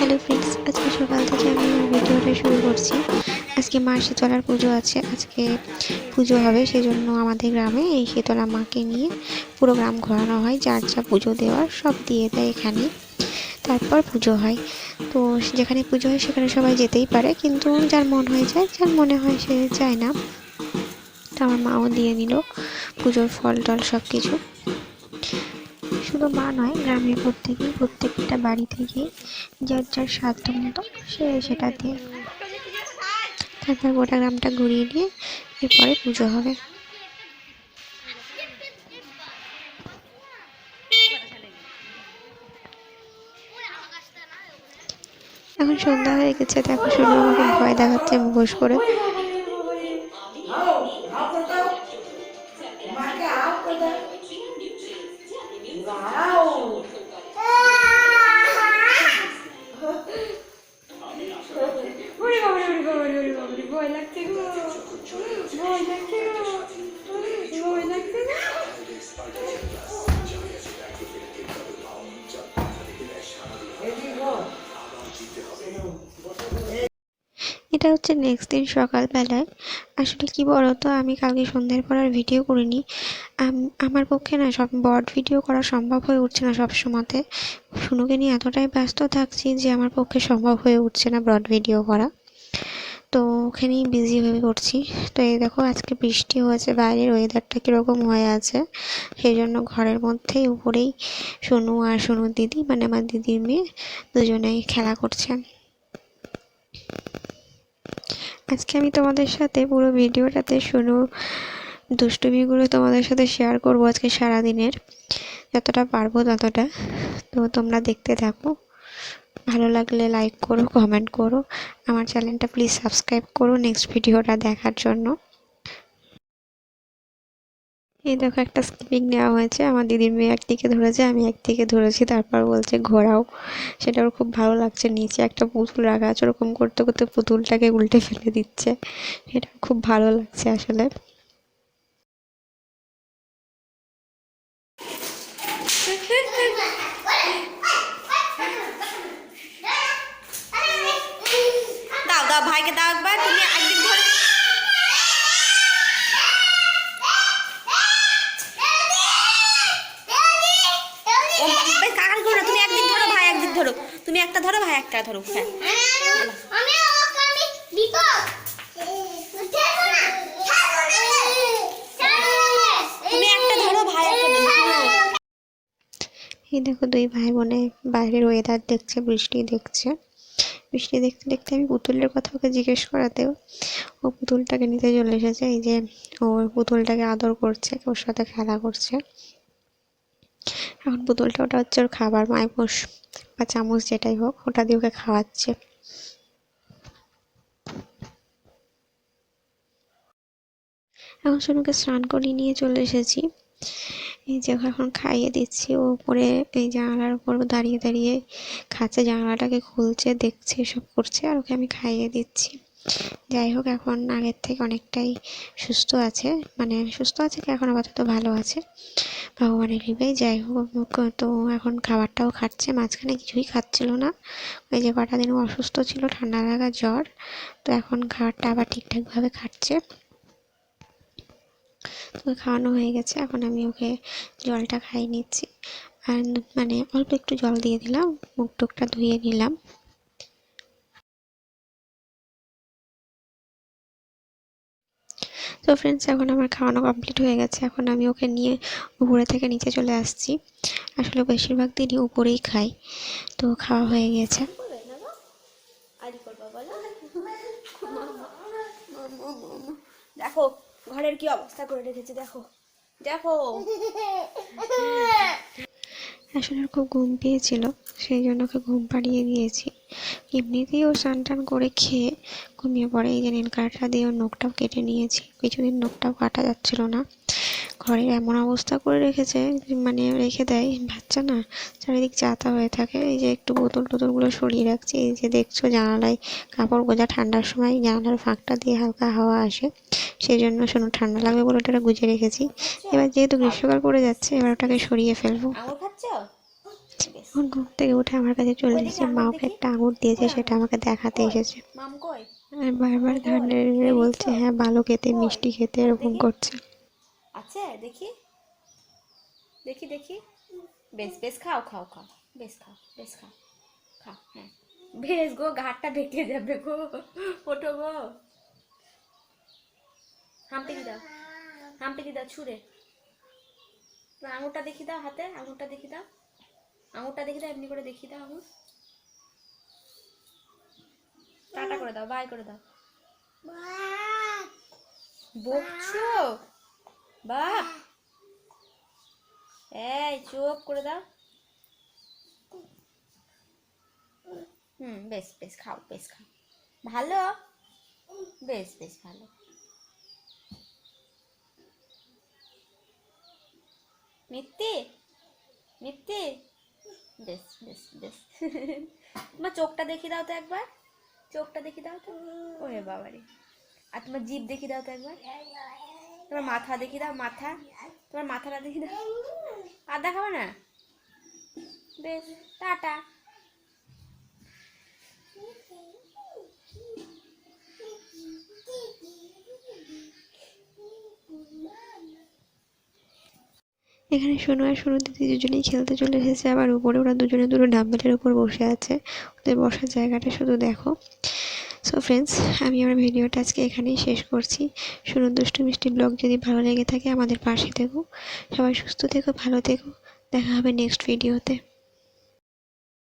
Hello friends আজকে সকাল থেকে আমি আমার ভিডিওটা শুরু করছি। আজকে মা শীতলার পুজো আছে, আজকে পুজো হবে, সেজন্য আমাদের গ্রামে এই শীতলা মাকে নিয়ে পুরো গ্রাম ঘোরানো হয়, যার যা পুজো দেওয়ার সব দিয়ে দেয় এখানে। তারপর পুজো হয়। তো যেখানে পুজো হয়, সেখানে সবাই যেতেই পারে, কিন্তু যার মন হয়ে যায়, যার মনে হয় সে যায় না। তো আমার মাও দিয়ে নিল পুজোর ফল টল সব কিছু শুধু মা নয়, গ্রামের প্রত্যেকেই, প্রত্যেকটা বাড়ি থেকে যার যার সাধ্য মতো সে সেটা দিয়ে তারপর গোটা গ্রামটা ঘুরিয়ে নিয়ে এরপরে পুজো হবে। এখন সন্ধ্যা হয়ে গেছে, দেখো শুধু আমাকে ভয় দেখাচ্ছে মুখোশ করে এটা হচ্ছে নেক্সট দিন সকালবেলায় আসলে কি বলতো আমি কালকে সন্ধ্যের পর আর ভিডিও করিনি আমার পক্ষে না সব বড ভিডিও করা সম্ভব হয়ে উঠছে না সব সময়তে শুনুকে নিয়ে এতটাই ব্যস্ত থাকছি যে আমার পক্ষে সম্ভব হয়ে উঠছে না ব্রড ভিডিও করা তো ওখানেই বিজি হয়ে পড়ছি। তো এই দেখো, আজকে বৃষ্টি হয়েছে, বাইরের ওয়েদারটা কীরকম হয়ে আছে। সেই জন্য ঘরের মধ্যেই, উপরেই সোনু আর সোনু দিদি মানে আমার দিদির মেয়ে, দুজনেই খেলা করছে। আজকে আমি তোমাদের সাথে পুরো ভিডিওটাতে শুনো দুষ্টুমিগুলো তোমাদের সাথে শেয়ার করব আজকে সারাদিনের। যতটা পারব ততটা। তো তোমরা দেখতে থাকো। ভালো লাগলে লাইক করো কমেন্ট করো। আমার চ্যানেলটা প্লিজ সাবস্ক্রাইব করো নেক্সট ভিডিওটা দেখার জন্য। এই দেখো একটা স্কিপিং নেওয়া হয়েছে। আমার দিদির মেয়ে একদিকে ধরেছে, আমি একদিকে ধরেছি, তারপর বলছে ঘোরাও। সেটা ওর খুব ভালো লাগছে। নিচে একটা পুতুল রাখা আছে, ওরকম করতে করতে পুতুলটাকে উল্টে ফেলে দিচ্ছে। এটা খুব ভালো লাগছে আসলে। ভাইকে দাও একবার, তুমি একদিক ধরে তুমি ধরো ভাই তুমি একটা ধরো, ভাই একটা ধরো হ্যাঁ এই দেখো দুই ভাই বোনে বাইরের ওয়েদার দেখছে, বৃষ্টি দেখছে। বৃষ্টি দেখতে দেখতে আমি পুতুলের কথা ওকে জিজ্ঞেস করাতেও ও পুতুলটাকে নিতে চলে এসেছে। এই যে ও পুতুলটাকে আদর করছে, ওর সাথে খেলা করছে। এখন পুতুলটা ওটা হচ্ছে ওর খাবার মাইপোষ বা চামচ যেটাই হোক, ওটা দিয়ে ওকে খাওয়াচ্ছে। এখন সোনুকে স্নান করিয়ে নিয়ে চলে এসেছি। এই যে এখন খাইয়ে দিচ্ছি, ও উপরে এই জানালার উপর দাঁড়িয়ে দাঁড়িয়ে খাচ্ছে, জানালাটাকে খুলছে, দেখছে সব করছে, আর ওকে আমি খাইয়ে দিচ্ছি। যাই হোক, এখন আগের থেকে অনেকটাই সুস্থ আছে মানে সুস্থ আছে কি, এখন আপাতত ভালো আছে, ভগবানের কৃপায়। যাই হোক, তো এখন খাবারটাও খাচ্ছে, মাঝখানে কিছুই খাচ্ছিল না। ওই যে কটা দিন অসুস্থ ছিল, ঠান্ডা লাগা জ্বর, তো এখন খাবারটা আবার ঠিকঠাকভাবে খাচ্ছে। তো খাওয়ানো হয়ে গেছে, এখন আমি ওকে জলটা খাইয়ে নিচ্ছি। আর মানে অল্প একটু জল দিয়ে দিলাম, মুখ টুকটা ধুয়ে নিলাম। তো ফ্রেন্ডস এখন আমার খাওয়ানো কমপ্লিট হয়ে গেছে, এখন আমি ওকে নিয়ে উপরে থেকে নিচে চলে আসছি। আসলে বেশিরভাগ দিনই উপরেই খাই, তো খাওয়া হয়ে গেছে। দেখো ঘরের কি অবস্থা করে রেখেছে, দেখো। দেখো। আসলে খুব ঘুম পেয়েছিল, সেই জন্য ওকে ঘুম পাড়িয়ে দিয়েছি। এমনিতেই ও স্নান টান করে খেয়ে ঘুমিয়ে পড়ে। এই যে নীল কাঠটা দিয়ে ওর নখটাও কেটে নিয়েছি। কিছুদিন নখটাও কাটা যাচ্ছিল না। ঘরের এমন অবস্থা করে রেখেছে মানে রেখে দেয় বাচ্চা না, চারিদিক চাতা হয়ে থাকে। এই যে একটু বোতল টোতলগুলো সরিয়ে রাখছি। এই যে দেখছ জানালায় কাপড় গোজা ঠান্ডার সময় জানালার ফাঁকটা দিয়ে হালকা হাওয়া আসে। সেই জন্য শোনো ঠান্ডা লাগবে বলে ওটা গুজে রেখেছি। এবার যেহেতু গ্রীষ্মকাল পড়ে যাচ্ছে এবার ওটাকে সরিয়ে ফেলব। এখন ঘুম থেকে উঠে আমার কাছে চলে এসেছে মা ওকে একটা আঙুর দিয়েছে সেটা আমাকে দেখাতে এসেছে। আর বারবার নেড়ে নেড়ে বলছে হ্যাঁ ভালো খেতে মিষ্টি খেতে এরকম করছে। আছে দেখি। দেখি দেখি। বেশ বেশ খাও খাও খাও। বেশ খাও বেশ খাও। খাও হ্যাঁ। বেশ গো ঘাটটা বেঁকে যাবে গো। ওঠো গো। হাম্পিকি দাও? হাম্পিকি দাও? ছুঁড়ে আঙুরটা দেখি দাও হাতে, আঙুরটা দেখি দাও। আঙুরটা দেখি দাও, এমনি করে দেখি দাও আঙুর। টাটা করে দাও, বাই করে দাও। বকছো? বাপ এই, চুপ করে দাও। হুম, বেশ বেশ, খাও বেশ, খাও। ভালো? বেশ বেশ, ভালো। মিথ্যে? মিথ্যে? বেশ বেশ বেশ। তোমার চোখটা দেখি দাও তো একবার। চোখটা দেখি দাও তো। ওরে বাবারে। আর তোমার জিভ দেখি দাও তো একবার। তোমার মাথা দেখি দাও, মাথা। তোমার মাথাটা দেখি দাও। আর দেখাবে না? বেশ, টাটা। এখানে সোনু আর সোনু দিদি দুজনেই খেলতে চলে এসেছে, আবার উপরে ওরা দুজনে দুটো ডাম্বেলের উপর বসে আছে। ওদের বসার জায়গাটা শুধু দেখো। সো ফ্রেন্ডস আমি আমার ভিডিওটা আজকে এখানেই শেষ করছি। সোনু দুষ্টু মিষ্টি ব্লগ যদি ভালো লেগে থাকে আমাদের পাশে থেকো। সবাই সুস্থ থেকো, ভালো থেকো। দেখা হবে নেক্সট ভিডিওতে